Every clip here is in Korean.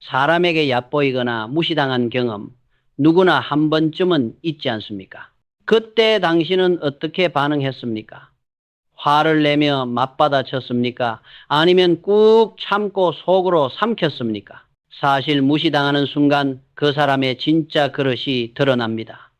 사람에게 얕보이거나 무시당한 경험 누구나 한 번쯤은 있지 않습니까? 그때 당신은 어떻게 반응했습니까? 화를 내며 맞받아쳤습니까? 아니면 꾹 참고 속으로 삼켰습니까? 사실 무시당하는 순간 그 사람의 진짜 그릇이 드러납니다.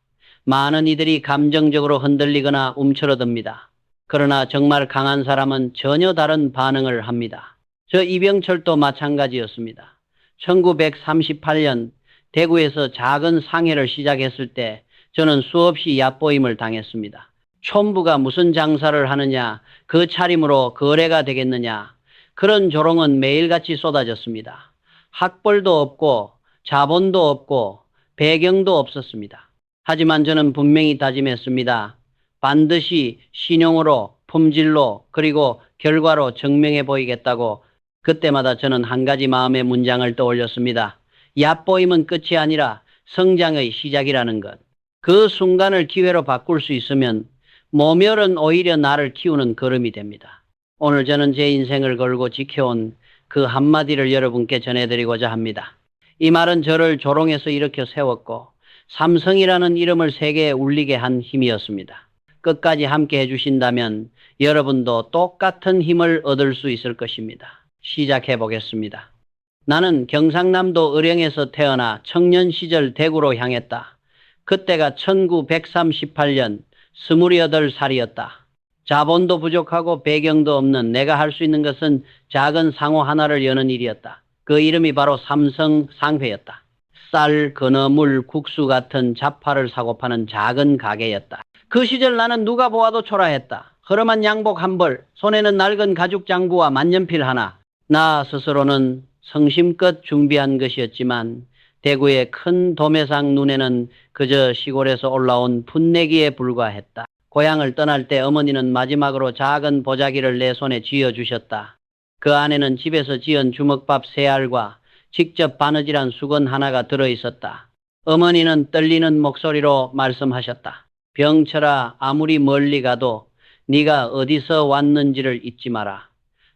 많은 이들이 감정적으로 흔들리거나 움츠러듭니다. 그러나 정말 강한 사람은 전혀 다른 반응을 합니다. 저 이병철도 마찬가지였습니다. 1938년 대구에서 작은 상해를 시작했을 때 저는 수없이 얕보임을 당했습니다. 촌부가 무슨 장사를 하느냐, 그 차림으로 거래가 되겠느냐, 그런 조롱은 매일같이 쏟아졌습니다. 학벌도 없고, 자본도 없고, 배경도 없었습니다. 하지만 저는 분명히 다짐했습니다. 반드시 신용으로, 품질로, 그리고 결과로 증명해 보이겠다고 그때마다 저는 한 가지 마음의 문장을 떠올렸습니다. 얕보임은 끝이 아니라 성장의 시작이라는 것. 그 순간을 기회로 바꿀 수 있으면 모멸은 오히려 나를 키우는 걸음이 됩니다. 오늘 저는 제 인생을 걸고 지켜온 그 한마디를 여러분께 전해드리고자 합니다. 이 말은 저를 조롱해서 일으켜 세웠고 삼성이라는 이름을 세계에 울리게 한 힘이었습니다. 끝까지 함께 해주신다면 여러분도 똑같은 힘을 얻을 수 있을 것입니다. 시작해 보겠습니다. 나는 경상남도 의령에서 태어나 청년 시절 대구로 향했다. 그때가 1938년 28살이었다. 자본도 부족하고 배경도 없는 내가 할 수 있는 것은 작은 상호 하나를 여는 일이었다. 그 이름이 바로 삼성 상회였다. 쌀, 건어물, 국수 같은 잡화를 사고 파는 작은 가게였다. 그 시절 나는 누가 보아도 초라했다. 허름한 양복 한 벌, 손에는 낡은 가죽 장구와 만년필 하나. 나 스스로는 성심껏 준비한 것이었지만 대구의 큰 도매상 눈에는 그저 시골에서 올라온 풋내기에 불과했다. 고향을 떠날 때 어머니는 마지막으로 작은 보자기를 내 손에 쥐어 주셨다. 그 안에는 집에서 지은 주먹밥 세 알과 직접 바느질한 수건 하나가 들어 있었다. 어머니는 떨리는 목소리로 말씀하셨다. 병철아 아무리 멀리 가도 네가 어디서 왔는지를 잊지 마라.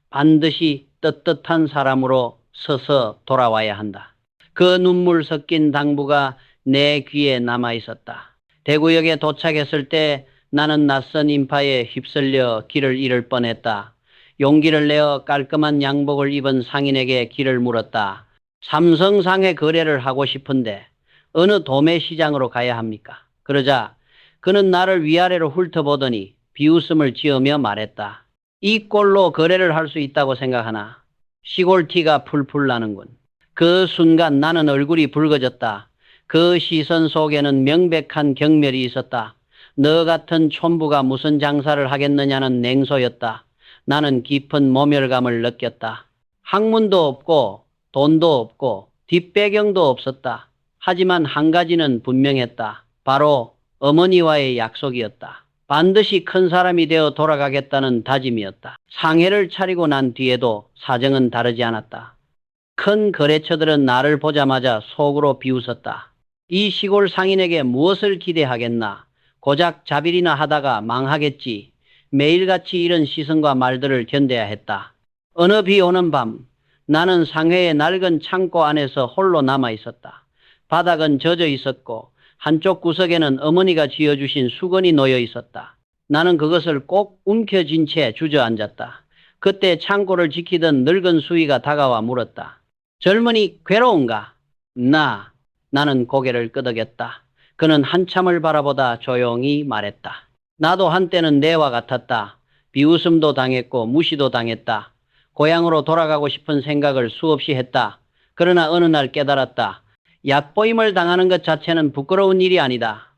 반드시 떳떳한 사람으로 서서 돌아와야 한다. 그 눈물 섞인 당부가 내 귀에 남아 있었다. 대구역에 도착했을 때 나는 낯선 인파에 휩쓸려 길을 잃을 뻔했다. 용기를 내어 깔끔한 양복을 입은 상인에게 길을 물었다. 삼성상의 거래를 하고 싶은데 어느 도매 시장으로 가야 합니까? 그러자 그는 나를 위아래로 훑어보더니 비웃음을 지으며 말했다. 이 꼴로 거래를 할 수 있다고 생각하나 시골 티가 풀풀 나는군. 그 순간 나는 얼굴이 붉어졌다. 그 시선 속에는 명백한 경멸이 있었다. 너 같은 촌부가 무슨 장사를 하겠느냐는 냉소였다. 나는 깊은 모멸감을 느꼈다. 학문도 없고 돈도 없고 뒷배경도 없었다. 하지만 한 가지는 분명했다. 바로 어머니와의 약속이었다. 반드시 큰 사람이 되어 돌아가겠다는 다짐이었다. 상해를 차리고 난 뒤에도 사정은 다르지 않았다. 큰 거래처들은 나를 보자마자 속으로 비웃었다. 이 시골 상인에게 무엇을 기대하겠나? 고작 자빌이나 하다가 망하겠지. 매일같이 이런 시선과 말들을 견뎌야 했다. 어느 비 오는 밤, 나는 상해의 낡은 창고 안에서 홀로 남아 있었다. 바닥은 젖어 있었고, 한쪽 구석에는 어머니가 지어주신 수건이 놓여 있었다. 나는 그것을 꼭 움켜쥔 채 주저앉았다. 그때 창고를 지키던 늙은 수위가 다가와 물었다. 젊은이 괴로운가? 나. 나는 고개를 끄덕였다. 그는 한참을 바라보다 조용히 말했다. 나도 한때는 내와 같았다. 비웃음도 당했고 무시도 당했다. 고향으로 돌아가고 싶은 생각을 수없이 했다. 그러나 어느 날 깨달았다. 얕보임을 당하는 것 자체는 부끄러운 일이 아니다.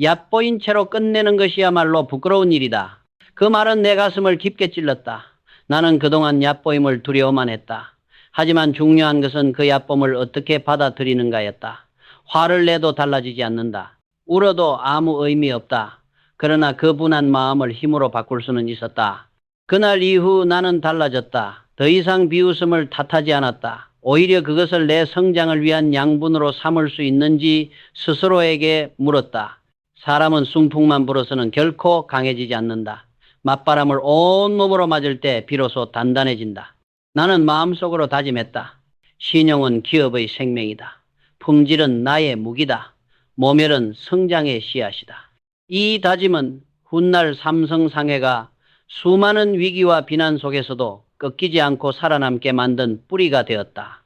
얕보인 채로 끝내는 것이야말로 부끄러운 일이다. 그 말은 내 가슴을 깊게 찔렀다. 나는 그동안 얕보임을 두려워만 했다. 하지만 중요한 것은 그 얕봄을 어떻게 받아들이는가였다. 화를 내도 달라지지 않는다. 울어도 아무 의미 없다. 그러나 그 분한 마음을 힘으로 바꿀 수는 있었다. 그날 이후 나는 달라졌다. 더 이상 비웃음을 탓하지 않았다. 오히려 그것을 내 성장을 위한 양분으로 삼을 수 있는지 스스로에게 물었다. 사람은 순풍만 불어서는 결코 강해지지 않는다. 맞바람을 온몸으로 맞을 때 비로소 단단해진다. 나는 마음속으로 다짐했다. 신용은 기업의 생명이다. 품질은 나의 무기다. 모멸은 성장의 씨앗이다. 이 다짐은 훗날 삼성상해가 수많은 위기와 비난 속에서도 꺾이지 않고 살아남게 만든 뿌리가 되었다.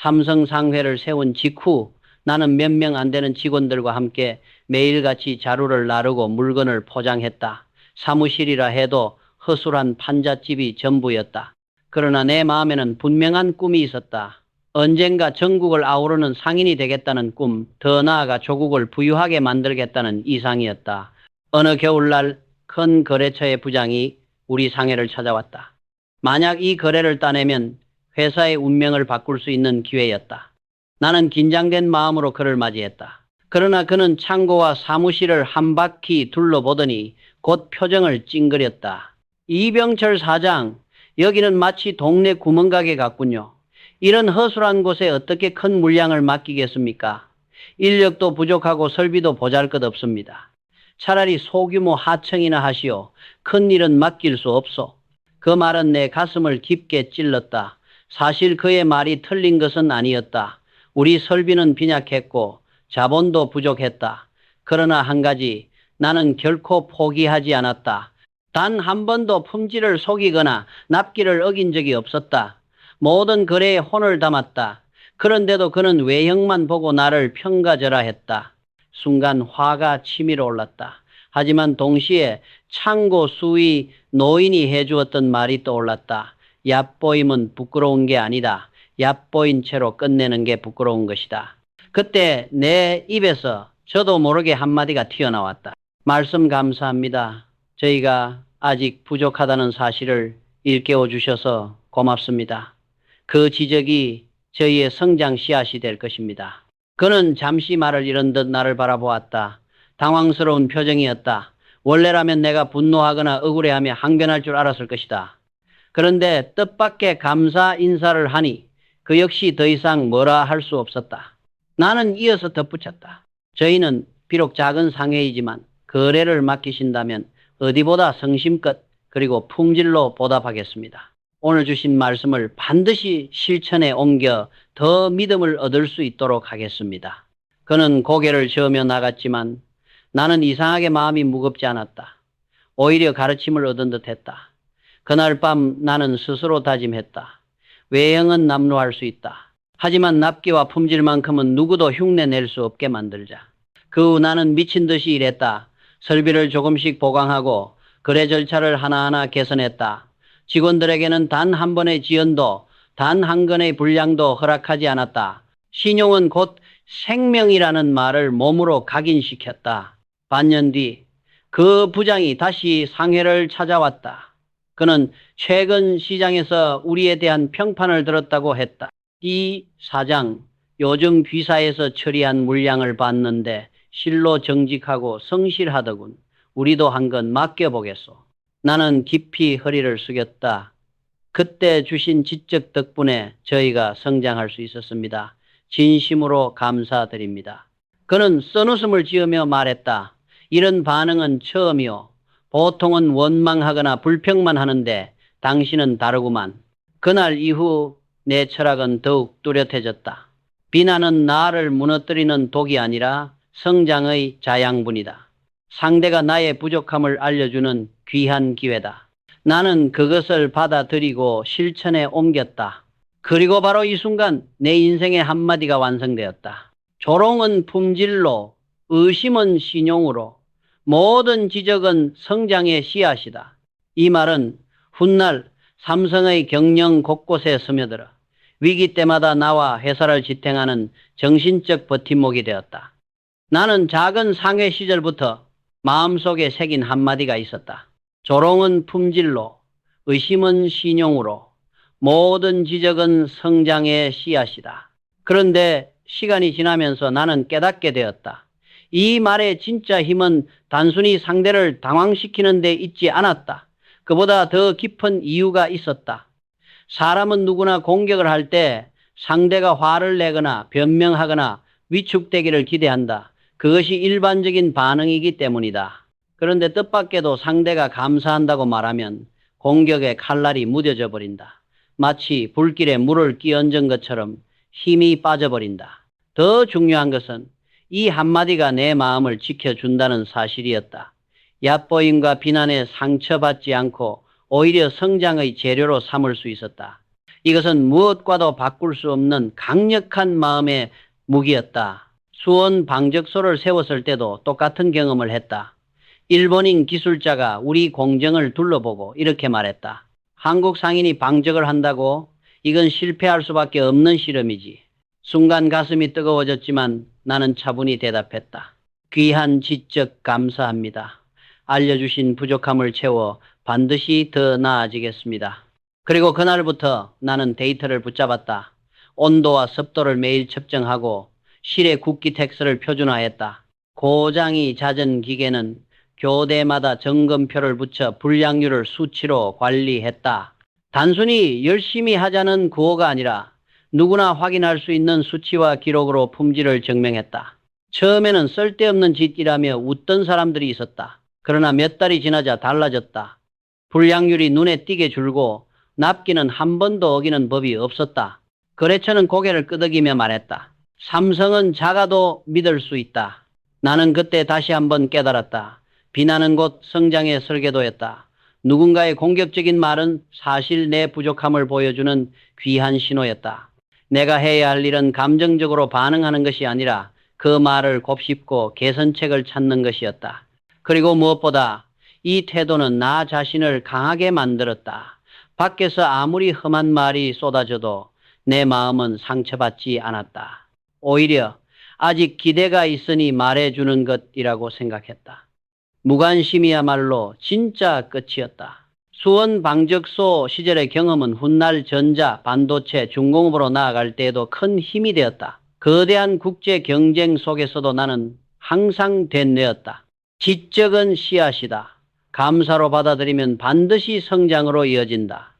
삼성 상회를 세운 직후 나는 몇 명 안 되는 직원들과 함께 매일같이 자루를 나르고 물건을 포장했다. 사무실이라 해도 허술한 판잣집이 전부였다. 그러나 내 마음에는 분명한 꿈이 있었다. 언젠가 전국을 아우르는 상인이 되겠다는 꿈, 더 나아가 조국을 부유하게 만들겠다는 이상이었다. 어느 겨울날 큰 거래처의 부장이 우리 상해를 찾아왔다. 만약 이 거래를 따내면 회사의 운명을 바꿀 수 있는 기회였다. 나는 긴장된 마음으로 그를 맞이했다. 그러나 그는 창고와 사무실을 한 바퀴 둘러보더니 곧 표정을 찡그렸다. 이병철 사장, 여기는 마치 동네 구멍가게 같군요. 이런 허술한 곳에 어떻게 큰 물량을 맡기겠습니까? 인력도 부족하고 설비도 보잘 것 없습니다. 차라리 소규모 하청이나 하시오. 큰 일은 맡길 수 없소. 그 말은 내 가슴을 깊게 찔렀다. 사실 그의 말이 틀린 것은 아니었다. 우리 설비는 빈약했고 자본도 부족했다. 그러나 한 가지 나는 결코 포기하지 않았다. 단 한 번도 품질을 속이거나 납기를 어긴 적이 없었다. 모든 거래에 혼을 담았다. 그런데도 그는 외형만 보고 나를 평가절하 했다. 순간 화가 치밀어 올랐다. 하지만 동시에 창고 수위 노인이 해주었던 말이 떠올랐다. 얕보임은 부끄러운 게 아니다. 얕보인 채로 끝내는 게 부끄러운 것이다. 그때 내 입에서 저도 모르게 한마디가 튀어나왔다. 말씀 감사합니다. 저희가 아직 부족하다는 사실을 일깨워 주셔서 고맙습니다. 그 지적이 저희의 성장 씨앗이 될 것입니다. 그는 잠시 말을 잃은 듯 나를 바라보았다. 당황스러운 표정이었다. 원래라면 내가 분노하거나 억울해하며 항변할 줄 알았을 것이다. 그런데 뜻밖의 감사 인사를 하니 그 역시 더 이상 뭐라 할 수 없었다. 나는 이어서 덧붙였다. 저희는 비록 작은 상해이지만 거래를 맡기신다면 어디보다 성심껏 그리고 품질로 보답하겠습니다. 오늘 주신 말씀을 반드시 실천에 옮겨 더 믿음을 얻을 수 있도록 하겠습니다. 그는 고개를 저으며 나갔지만 나는 이상하게 마음이 무겁지 않았다. 오히려 가르침을 얻은 듯 했다. 그날 밤 나는 스스로 다짐했다. 외형은 남루할 수 있다. 하지만 납기와 품질만큼은 누구도 흉내 낼 수 없게 만들자. 그 후 나는 미친 듯이 일했다. 설비를 조금씩 보강하고 거래 절차를 하나하나 개선했다. 직원들에게는 단 한 번의 지연도, 단 한 건의 분량도 허락하지 않았다. 신용은 곧 생명이라는 말을 몸으로 각인시켰다. 반년 뒤 그 부장이 다시 상해를 찾아왔다. 그는 최근 시장에서 우리에 대한 평판을 들었다고 했다. 이 사장, 요즘 귀사에서 처리한 물량을 봤는데 실로 정직하고 성실하더군. 우리도 한 건 맡겨보겠소. 나는 깊이 허리를 숙였다. 그때 주신 지적 덕분에 저희가 성장할 수 있었습니다. 진심으로 감사드립니다. 그는 써웃음을 지으며 말했다. 이런 반응은 처음이요. 보통은 원망하거나 불평만 하는데 당신은 다르구만. 그날 이후 내 철학은 더욱 뚜렷해졌다. 비난은 나를 무너뜨리는 독이 아니라 성장의 자양분이다. 상대가 나의 부족함을 알려주는 귀한 기회다. 나는 그것을 받아들이고 실천에 옮겼다. 그리고 바로 이 순간 내 인생의 한마디가 완성되었다. 조롱은 품질로, 의심은 신용으로, 모든 지적은 성장의 씨앗이다. 이 말은 훗날 삼성의 경영 곳곳에 스며들어 위기 때마다 나와 회사를 지탱하는 정신적 버팀목이 되었다. 나는 작은 상회 시절부터 마음속에 새긴 한마디가 있었다. 조롱은 품질로, 의심은 신용으로, 모든 지적은 성장의 씨앗이다. 그런데 시간이 지나면서 나는 깨닫게 되었다. 이 말의 진짜 힘은 단순히 상대를 당황시키는 데 있지 않았다. 그보다 더 깊은 이유가 있었다. 사람은 누구나 공격을 할 때 상대가 화를 내거나 변명하거나 위축되기를 기대한다. 그것이 일반적인 반응이기 때문이다. 그런데 뜻밖에도 상대가 감사한다고 말하면 공격의 칼날이 무뎌져 버린다. 마치 불길에 물을 끼얹은 것처럼 힘이 빠져버린다. 더 중요한 것은 이 한마디가 내 마음을 지켜준다는 사실이었다. 얕보임과 비난에 상처받지 않고 오히려 성장의 재료로 삼을 수 있었다. 이것은 무엇과도 바꿀 수 없는 강력한 마음의 무기였다. 수원 방적소를 세웠을 때도 똑같은 경험을 했다. 일본인 기술자가 우리 공정을 둘러보고 이렇게 말했다. 한국 상인이 방적을 한다고 이건 실패할 수밖에 없는 실험이지. 순간 가슴이 뜨거워졌지만 나는 차분히 대답했다. 귀한 지적 감사합니다. 알려주신 부족함을 채워 반드시 더 나아지겠습니다. 그리고 그날부터 나는 데이터를 붙잡았다. 온도와 습도를 매일 측정하고 실의 국기 텍스를 표준화했다. 고장이 잦은 기계는 교대마다 점검표를 붙여 불량률을 수치로 관리했다. 단순히 열심히 하자는 구호가 아니라 누구나 확인할 수 있는 수치와 기록으로 품질을 증명했다. 처음에는 쓸데없는 짓이라며 웃던 사람들이 있었다. 그러나 몇 달이 지나자 달라졌다. 불량률이 눈에 띄게 줄고 납기는 한 번도 어기는 법이 없었다. 거래처는 고개를 끄덕이며 말했다. 삼성은 작아도 믿을 수 있다. 나는 그때 다시 한번 깨달았다. 비난은 곧 성장의 설계도였다. 누군가의 공격적인 말은 사실 내 부족함을 보여주는 귀한 신호였다. 내가 해야 할 일은 감정적으로 반응하는 것이 아니라 그 말을 곱씹고 개선책을 찾는 것이었다. 그리고 무엇보다 이 태도는 나 자신을 강하게 만들었다. 밖에서 아무리 험한 말이 쏟아져도 내 마음은 상처받지 않았다. 오히려 아직 기대가 있으니 말해주는 것이라고 생각했다. 무관심이야말로 진짜 끝이었다. 수원 방적소 시절의 경험은 훗날 전자, 반도체, 중공업으로 나아갈 때에도 큰 힘이 되었다. 거대한 국제 경쟁 속에서도 나는 항상 된뇌었다. 지적은 씨앗이다. 감사로 받아들이면 반드시 성장으로 이어진다.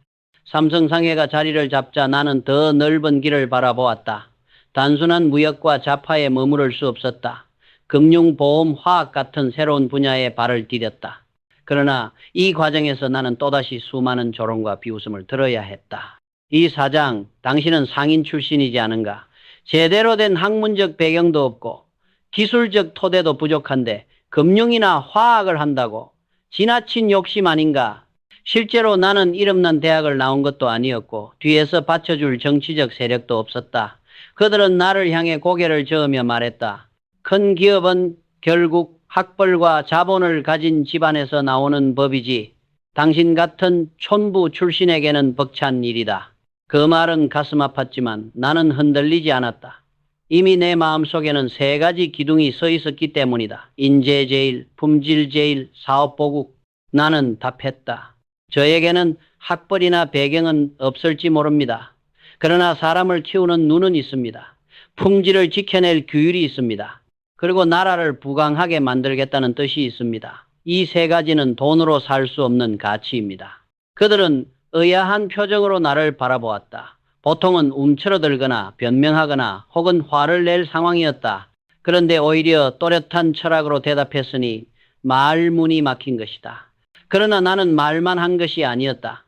삼성상해가 자리를 잡자 나는 더 넓은 길을 바라보았다. 단순한 무역과 자파에 머무를 수 없었다. 금융, 보험, 화학 같은 새로운 분야에 발을 디뎠다. 그러나 이 과정에서 나는 또다시 수많은 조롱과 비웃음을 들어야 했다. 이 사장, 당신은 상인 출신이지 않은가? 제대로 된 학문적 배경도 없고 기술적 토대도 부족한데 금융이나 화학을 한다고 지나친 욕심 아닌가? 실제로 나는 이름난 대학을 나온 것도 아니었고 뒤에서 받쳐줄 정치적 세력도 없었다. 그들은 나를 향해 고개를 저으며 말했다. 큰 기업은 결국 학벌과 자본을 가진 집안에서 나오는 법이지. 당신 같은 촌부 출신에게는 벅찬 일이다. 그 말은 가슴 아팠지만 나는 흔들리지 않았다. 이미 내 마음속에는 세 가지 기둥이 서 있었기 때문이다. 인재 제일, 품질 제일, 사업 보국. 나는 답했다. 저에게는 학벌이나 배경은 없을지 모릅니다. 그러나 사람을 키우는 눈은 있습니다. 품질을 지켜낼 규율이 있습니다. 그리고 나라를 부강하게 만들겠다는 뜻이 있습니다. 이 세 가지는 돈으로 살 수 없는 가치입니다. 그들은 의아한 표정으로 나를 바라보았다. 보통은 움츠러들거나 변명하거나 혹은 화를 낼 상황이었다. 그런데 오히려 또렷한 철학으로 대답했으니 말문이 막힌 것이다. 그러나 나는 말만 한 것이 아니었다.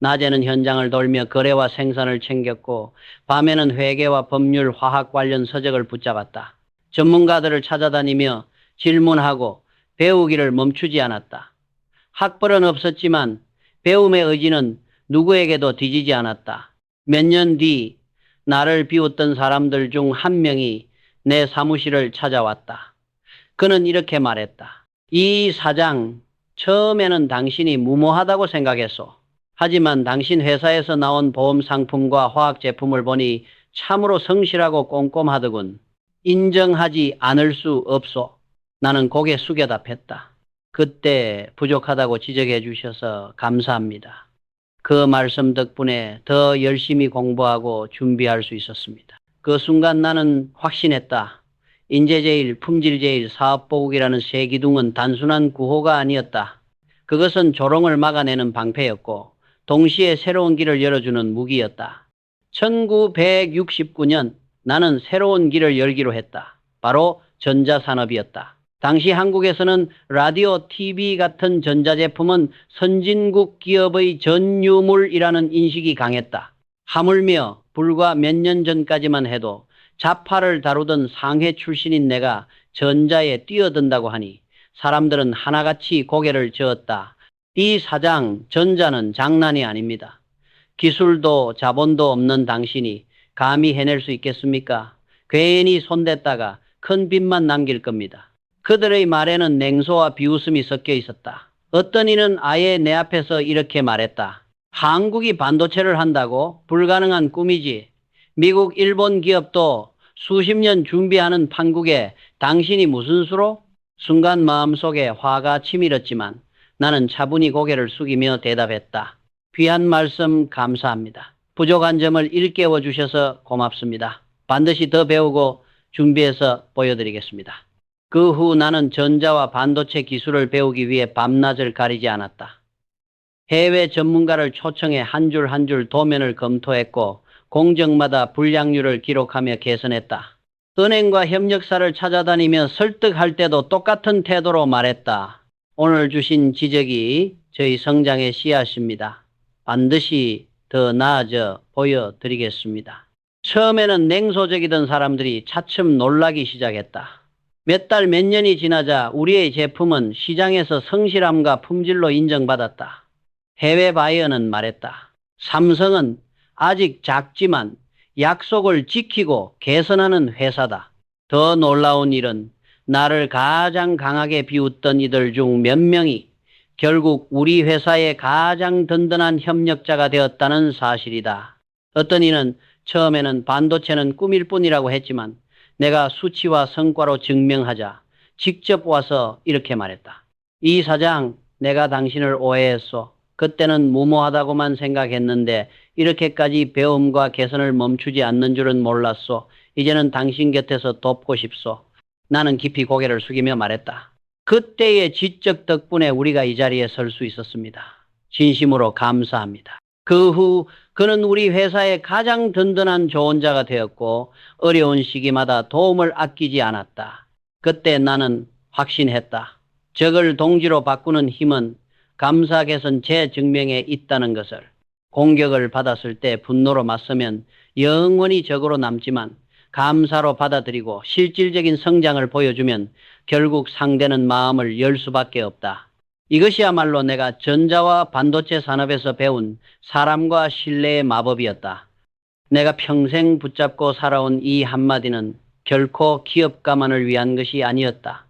낮에는 현장을 돌며 거래와 생산을 챙겼고 밤에는 회계와 법률, 화학 관련 서적을 붙잡았다. 전문가들을 찾아다니며 질문하고 배우기를 멈추지 않았다. 학벌은 없었지만 배움의 의지는 누구에게도 뒤지지 않았다. 몇 년 뒤 나를 비웃던 사람들 중 한 명이 내 사무실을 찾아왔다. 그는 이렇게 말했다. 이 사장, 처음에는 당신이 무모하다고 생각했소. 하지만 당신 회사에서 나온 보험 상품과 화학 제품을 보니 참으로 성실하고 꼼꼼하더군. 인정하지 않을 수 없소. 나는 고개 숙여 답했다. 그때 부족하다고 지적해 주셔서 감사합니다. 그 말씀 덕분에 더 열심히 공부하고 준비할 수 있었습니다. 그 순간 나는 확신했다. 인재제일, 품질제일, 사업보국이라는 세 기둥은 단순한 구호가 아니었다. 그것은 조롱을 막아내는 방패였고 동시에 새로운 길을 열어주는 무기였다. 1969년 나는 새로운 길을 열기로 했다. 바로 전자산업이었다. 당시 한국에서는 라디오, TV 같은 전자제품은 선진국 기업의 전유물이라는 인식이 강했다. 하물며 불과 몇 년 전까지만 해도 자파를 다루던 상해 출신인 내가 전자에 뛰어든다고 하니 사람들은 하나같이 고개를 저었다. 이 사장 전자는 장난이 아닙니다. 기술도 자본도 없는 당신이 감히 해낼 수 있겠습니까? 괜히 손댔다가 큰 빚만 남길 겁니다. 그들의 말에는 냉소와 비웃음이 섞여 있었다. 어떤 이는 아예 내 앞에서 이렇게 말했다. 한국이 반도체를 한다고 불가능한 꿈이지. 미국, 일본 기업도 수십 년 준비하는 판국에 당신이 무슨 수로? 순간 마음속에 화가 치밀었지만 나는 차분히 고개를 숙이며 대답했다. 귀한 말씀 감사합니다. 부족한 점을 일깨워 주셔서 고맙습니다. 반드시 더 배우고 준비해서 보여드리겠습니다. 그 후 나는 전자와 반도체 기술을 배우기 위해 밤낮을 가리지 않았다. 해외 전문가를 초청해 한 줄 한 줄 도면을 검토했고 공정마다 불량률을 기록하며 개선했다. 은행과 협력사를 찾아다니며 설득할 때도 똑같은 태도로 말했다. 오늘 주신 지적이 저희 성장의 씨앗입니다. 반드시 더 나아져 보여드리겠습니다. 처음에는 냉소적이던 사람들이 차츰 놀라기 시작했다. 몇 달 몇 년이 지나자 우리의 제품은 시장에서 성실함과 품질로 인정받았다. 해외 바이어는 말했다. 삼성은 아직 작지만 약속을 지키고 개선하는 회사다. 더 놀라운 일은 나를 가장 강하게 비웃던 이들 중 몇 명이 결국 우리 회사의 가장 든든한 협력자가 되었다는 사실이다. 어떤 이는 처음에는 반도체는 꿈일 뿐이라고 했지만 내가 수치와 성과로 증명하자 직접 와서 이렇게 말했다. 이 사장, 내가 당신을 오해했소. 그때는 무모하다고만 생각했는데 이렇게까지 배움과 개선을 멈추지 않는 줄은 몰랐소. 이제는 당신 곁에서 돕고 싶소. 나는 깊이 고개를 숙이며 말했다. 그때의 지적 덕분에 우리가 이 자리에 설 수 있었습니다. 진심으로 감사합니다. 그 후 그는 우리 회사의 가장 든든한 조언자가 되었고 어려운 시기마다 도움을 아끼지 않았다. 그때 나는 확신했다. 적을 동지로 바꾸는 힘은 감사 개선 제 증명에 있다는 것을 공격을 받았을 때 분노로 맞서면 영원히 적으로 남지만 감사로 받아들이고 실질적인 성장을 보여주면 결국 상대는 마음을 열 수밖에 없다. 이것이야말로 내가 전자와 반도체 산업에서 배운 사람과 신뢰의 마법이었다. 내가 평생 붙잡고 살아온 이 한마디는 결코 기업가만을 위한 것이 아니었다.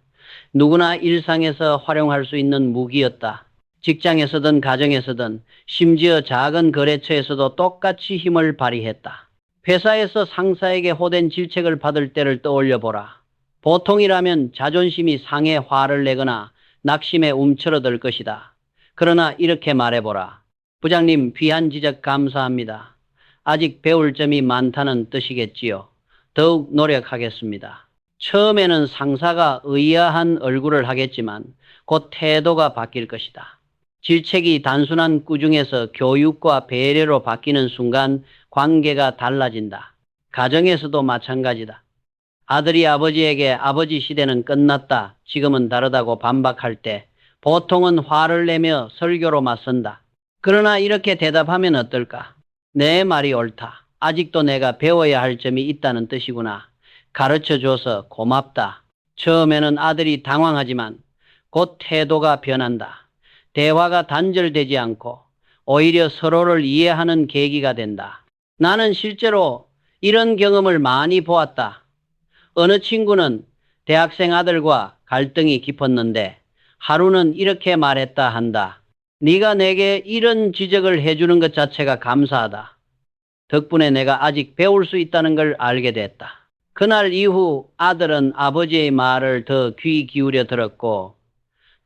누구나 일상에서 활용할 수 있는 무기였다. 직장에서든 가정에서든 심지어 작은 거래처에서도 똑같이 힘을 발휘했다. 회사에서 상사에게 호된 질책을 받을 때를 떠올려 보라. 보통이라면 자존심이 상해 화를 내거나 낙심에 움츠러들 것이다. 그러나 이렇게 말해보라. 부장님 귀한 지적 감사합니다. 아직 배울 점이 많다는 뜻이겠지요. 더욱 노력하겠습니다. 처음에는 상사가 의아한 얼굴을 하겠지만 곧 태도가 바뀔 것이다. 질책이 단순한 꾸중에서 교육과 배려로 바뀌는 순간 관계가 달라진다. 가정에서도 마찬가지다. 아들이 아버지에게 아버지 시대는 끝났다. 지금은 다르다고 반박할 때 보통은 화를 내며 설교로 맞선다. 그러나 이렇게 대답하면 어떨까? 내 말이 옳다. 아직도 내가 배워야 할 점이 있다는 뜻이구나. 가르쳐 줘서 고맙다. 처음에는 아들이 당황하지만 곧 태도가 변한다. 대화가 단절되지 않고 오히려 서로를 이해하는 계기가 된다. 나는 실제로 이런 경험을 많이 보았다. 어느 친구는 대학생 아들과 갈등이 깊었는데 하루는 이렇게 말했다 한다. 네가 내게 이런 지적을 해주는 것 자체가 감사하다. 덕분에 내가 아직 배울 수 있다는 걸 알게 됐다. 그날 이후 아들은 아버지의 말을 더 귀 기울여 들었고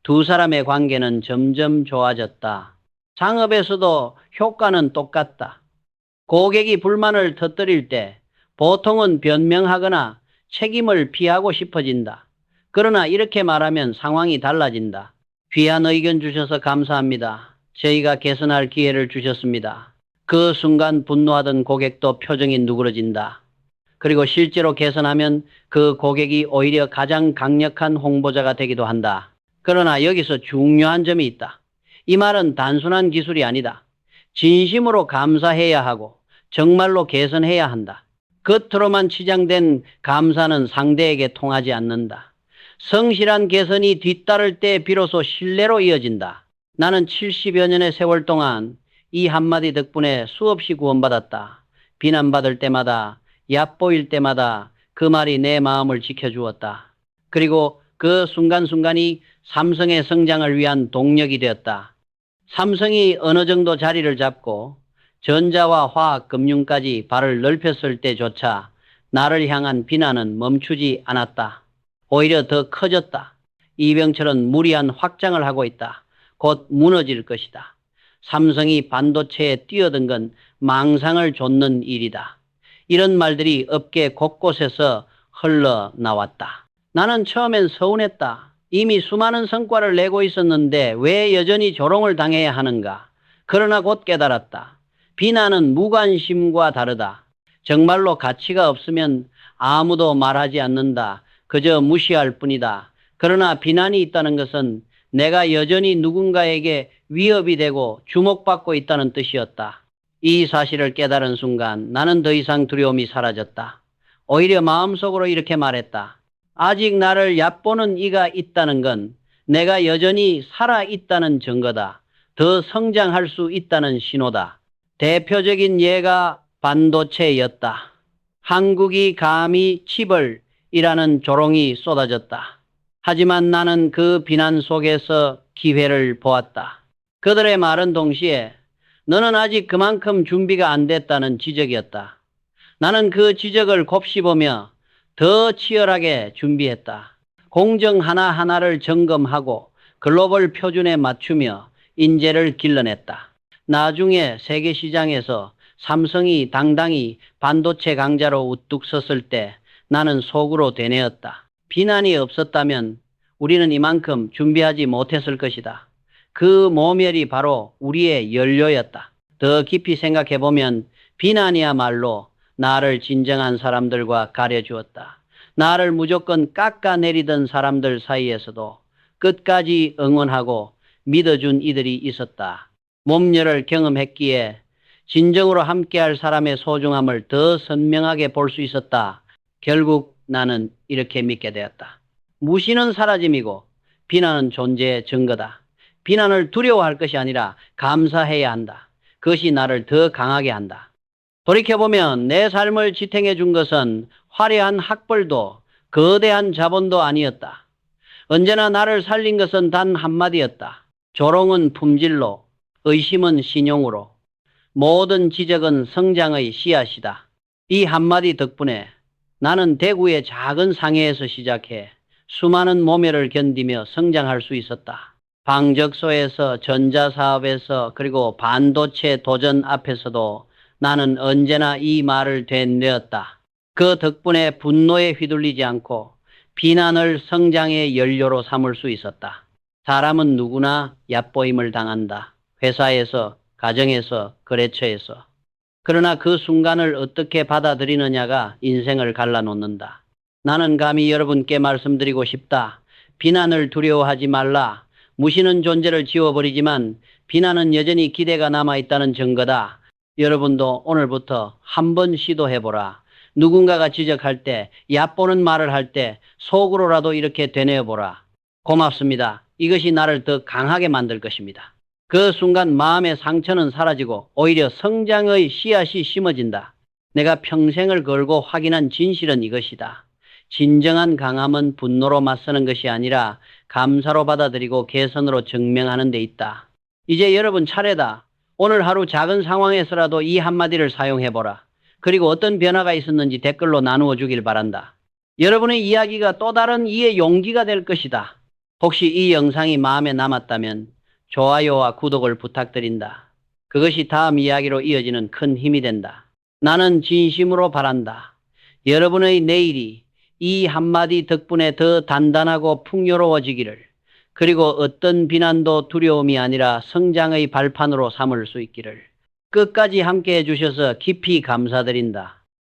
두 사람의 관계는 점점 좋아졌다. 상업에서도 효과는 똑같다. 고객이 불만을 터뜨릴 때 보통은 변명하거나 책임을 피하고 싶어진다. 그러나 이렇게 말하면 상황이 달라진다. 귀한 의견 주셔서 감사합니다. 저희가 개선할 기회를 주셨습니다. 그 순간 분노하던 고객도 표정이 누그러진다. 그리고 실제로 개선하면 그 고객이 오히려 가장 강력한 홍보자가 되기도 한다. 그러나 여기서 중요한 점이 있다. 이 말은 단순한 기술이 아니다. 진심으로 감사해야 하고 정말로 개선해야 한다. 겉으로만 치장된 감사는 상대에게 통하지 않는다. 성실한 개선이 뒤따를 때 비로소 신뢰로 이어진다. 나는 70여 년의 세월 동안 이 한마디 덕분에 수없이 구원받았다. 비난받을 때마다, 얕보일 때마다 그 말이 내 마음을 지켜주었다. 그리고 그 순간순간이 삼성의 성장을 위한 동력이 되었다. 삼성이 어느 정도 자리를 잡고 전자와 화학, 금융까지 발을 넓혔을 때조차 나를 향한 비난은 멈추지 않았다. 오히려 더 커졌다. 이병철은 무리한 확장을 하고 있다. 곧 무너질 것이다. 삼성이 반도체에 뛰어든 건 망상을 좇는 일이다. 이런 말들이 업계 곳곳에서 흘러나왔다. 나는 처음엔 서운했다. 이미 수많은 성과를 내고 있었는데 왜 여전히 조롱을 당해야 하는가? 그러나 곧 깨달았다. 비난은 무관심과 다르다. 정말로 가치가 없으면 아무도 말하지 않는다. 그저 무시할 뿐이다. 그러나 비난이 있다는 것은 내가 여전히 누군가에게 위협이 되고 주목받고 있다는 뜻이었다. 이 사실을 깨달은 순간 나는 더 이상 두려움이 사라졌다. 오히려 마음속으로 이렇게 말했다. 아직 나를 얕보는 이가 있다는 건 내가 여전히 살아 있다는 증거다. 더 성장할 수 있다는 신호다. 대표적인 예가 반도체였다. 한국이 감히 칩을 이라는 조롱이 쏟아졌다. 하지만 나는 그 비난 속에서 기회를 보았다. 그들의 말은 동시에 너는 아직 그만큼 준비가 안 됐다는 지적이었다. 나는 그 지적을 곱씹으며 더 치열하게 준비했다. 공정 하나하나를 점검하고 글로벌 표준에 맞추며 인재를 길러냈다. 나중에 세계 시장에서 삼성이 당당히 반도체 강자로 우뚝 섰을 때 나는 속으로 되뇌었다. 비난이 없었다면 우리는 이만큼 준비하지 못했을 것이다. 그 모멸이 바로 우리의 연료였다. 더 깊이 생각해 보면 비난이야말로 나를 진정한 사람들과 가려주었다. 나를 무조건 깎아내리던 사람들 사이에서도 끝까지 응원하고 믿어준 이들이 있었다. 몸열을 경험했기에 진정으로 함께할 사람의 소중함을 더 선명하게 볼 수 있었다. 결국 나는 이렇게 믿게 되었다. 무시는 사라짐이고 비난은 존재의 증거다. 비난을 두려워할 것이 아니라 감사해야 한다. 그것이 나를 더 강하게 한다. 돌이켜보면 내 삶을 지탱해 준 것은 화려한 학벌도 거대한 자본도 아니었다. 언제나 나를 살린 것은 단 한마디였다. 조롱은 품질로, 의심은 신용으로, 모든 지적은 성장의 씨앗이다. 이 한마디 덕분에 나는 대구의 작은 상해에서 시작해 수많은 모멸을 견디며 성장할 수 있었다. 방적소에서 전자사업에서 그리고 반도체 도전 앞에서도 나는 언제나 이 말을 되뇌었다. 그 덕분에 분노에 휘둘리지 않고 비난을 성장의 연료로 삼을 수 있었다. 사람은 누구나 얕보임을 당한다. 회사에서, 가정에서, 거래처에서. 그러나 그 순간을 어떻게 받아들이느냐가 인생을 갈라놓는다. 나는 감히 여러분께 말씀드리고 싶다. 비난을 두려워하지 말라. 무시는 존재를 지워버리지만 비난은 여전히 기대가 남아있다는 증거다. 여러분도 오늘부터 한번 시도해보라. 누군가가 지적할 때, 얕보는 말을 할 때 속으로라도 이렇게 되뇌어보라. 고맙습니다. 이것이 나를 더 강하게 만들 것입니다. 그 순간 마음의 상처는 사라지고 오히려 성장의 씨앗이 심어진다. 내가 평생을 걸고 확인한 진실은 이것이다. 진정한 강함은 분노로 맞서는 것이 아니라 감사로 받아들이고 개선으로 증명하는 데 있다. 이제 여러분 차례다. 오늘 하루 작은 상황에서라도 이 한마디를 사용해보라. 그리고 어떤 변화가 있었는지 댓글로 나누어 주길 바란다. 여러분의 이야기가 또 다른 이의 용기가 될 것이다. 혹시 이 영상이 마음에 남았다면 좋아요와 구독을 부탁드린다. 그것이 다음 이야기로 이어지는 큰 힘이 된다. 나는 진심으로 바란다. 여러분의 내일이 이 한마디 덕분에 더 단단하고 풍요로워지기를, 그리고 어떤 비난도 두려움이 아니라 성장의 발판으로 삼을 수 있기를, 끝까지 함께 해주셔서 깊이 감사드린다.